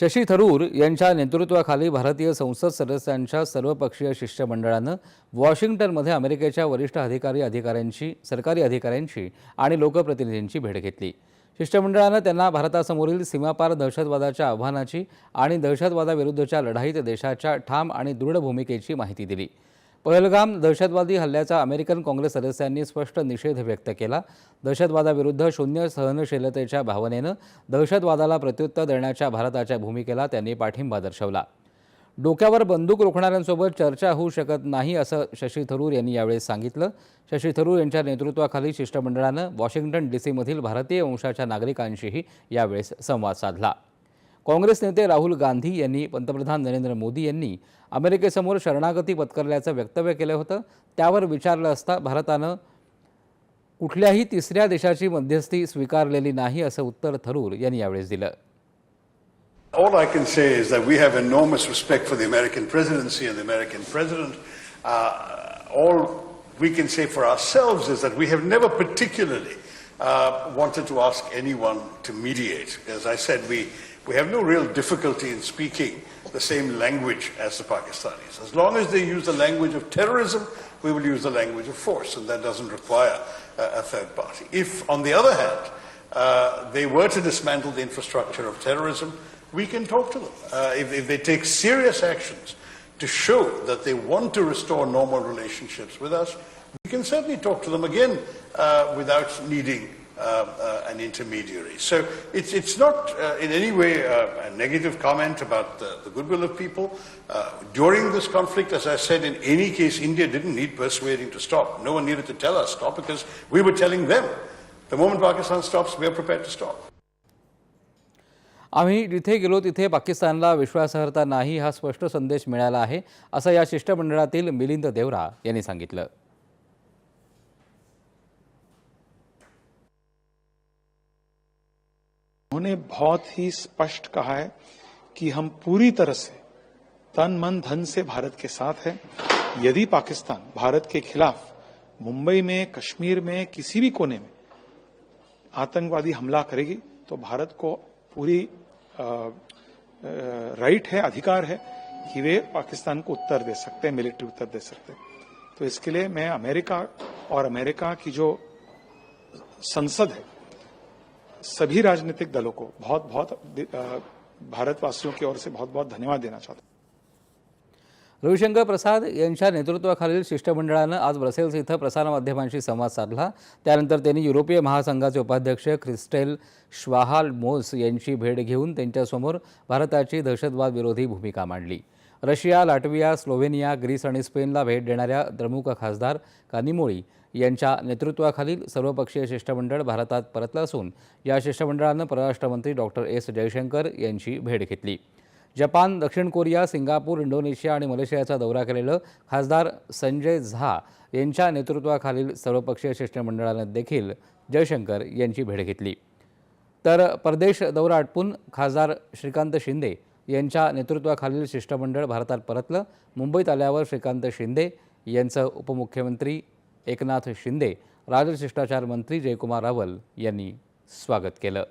शशी थरूर यांच्या नेतृत्वाखाली भारतीय संसद सदस्यांच्या सर्वपक्षीय शिष्टमंडळानं वॉशिंग्टनमध्ये अमेरिकेच्या वरिष्ठ अधिकारी अधिकाऱ्यांची सरकारी अधिकाऱ्यांची आणि लोकप्रतिनिधींची भेट घेतली. शिष्टमंडळानं त्यांना भारतासमोरील सीमापार दहशतवादाच्या आव्हानाची आणि दहशतवादाविरुद्धच्या लढाईत देशाच्या ठाम आणि दृढ भूमिकेची माहिती दिली. पहलगाम दहशतवादी हल्ल्याचा अमेरिकन काँग्रेस सदस्यांनी स्पष्ट निषेध व्यक्त केला. दहशतवादाविरुद्ध शून्य सहनशीलतेच्या भावनेनं दहशतवादाला प्रत्युत्तर देण्याच्या भारताच्या भूमिकेला त्यांनी पाठिंबा दर्शवला. डोक्यावर बंदूक रोखणाऱ्यांसोबत चर्चा होऊ शकत नाही असं शशी थरूर यांनी यावेळी सांगितलं. शशी थरूर यांच्या नेतृत्वाखाली शिष्टमंडळानं वॉशिंग्टन डी सीमधील भारतीय वंशाच्या नागरिकांशीही यावेळेस संवाद साधला. काँग्रेस नेते राहुल गांधी यांनी पंतप्रधान नरेंद्र मोदी यांनी अमेरिकेसमोर शरणागती पत्करल्याचं वक्तव्य केलं होतं त्यावर विचारलं असता भारतानं कुठल्याही तिसऱ्या देशाची मध्यस्थी स्वीकारलेली नाही असं उत्तर थरूर यांनी यावेळेस दिलं All I can say is that we have enormous respect for the American presidency and the American president. Uh, all we can say for ourselves is that we have never particularly uh, wanted to ask anyone to mediate. As I said, we, we have no real difficulty in speaking the same language as the Pakistanis. As long as they use the language of terrorism, we will use the language of force, and that doesn't require uh, a third party. If, on the other hand, uh, they were to dismantle the infrastructure of terrorism, we can talk to them. Uh, if, if they take serious actions to show that they want to restore normal relationships with us, we can certainly talk to them again uh, without needing uh, uh, an intermediary. So it's, it's not uh, in any way uh, a negative comment about the, the goodwill of people. Uh, during this conflict, as I said, in any case, India didn't need persuading to stop. No one needed to tell us stop because we were telling them. The moment Pakistan stops, we are prepared to stop. आम्ही जिथे गेलो तिथे पाकिस्तानला विश्वासार्हता नाही हा स्पष्ट संदेश मिळाला आहे असं या शिष्टमंडळातील मिलिंद देवरा यांनी सांगितलं उन्होंने बहुत ही स्पष्ट कहा है कि हम पूरी तरह से तन मन धन से भारत के साथ हैं। यदि पाकिस्तान भारत के खिलाफ मुंबई में कश्मीर में किसी भी कोने में आतंकवादी हमला करेगी तो भारत को पूरी अ, अ, राइट है अधिकार है कि वे पाकिस्तान को उत्तर दे सकते हैं मिलिट्री उत्तर दे सकते हैं। तो इसके लिए मैं अमेरिका और अमेरिका की जो संसद है सभी राजनीतिक दलों को बहुत बहुत भारतवासियों की ओर से बहुत बहुत धन्यवाद देना चाहता रविशंकर प्रसाद यांच्या नेतृत्वाखालील शिष्टमंडळानं आज ब्रसेल्स इथं प्रसारमाध्यमांशी संवाद साधला. त्यानंतर त्यांनी युरोपीय महासंघाचे उपाध्यक्ष क्रिस्टेल श्वाहाल मोस यांची भेट घेऊन त्यांच्यासमोर भारताची दहशतवाद विरोधी भूमिका मांडली. रशिया लाटविया स्लोव्हेनिया ग्रीस आणि स्पेनला भेट देणाऱ्या द्रमुक खासदार कानिमोळी यांच्या नेतृत्वाखालील सर्वपक्षीय शिष्टमंडळ भारतात परतलं असून या शिष्टमंडळानं परराष्ट्रमंत्री डॉक्टर एस. जयशंकर यांची भेट घेतली. जपान दक्षिण कोरिया सिंगापूर इंडोनेशिया आणि मलेशियाचा दौरा केलेलं खासदार संजय झा यांच्या नेतृत्वाखालील सर्वपक्षीय शिष्टमंडळानं देखील जयशंकर यांची भेट घेतली. तर परदेश दौरा आटपून खासदार श्रीकांत शिंदे यांच्या नेतृत्वाखालील शिष्टमंडळ भारतात परतलं. मुंबईत आल्यावर श्रीकांत शिंदे यांचं उपमुख्यमंत्री एकनाथ शिंदे राजशिष्टाचार मंत्री जयकुमार रावल यांनी स्वागत केलं.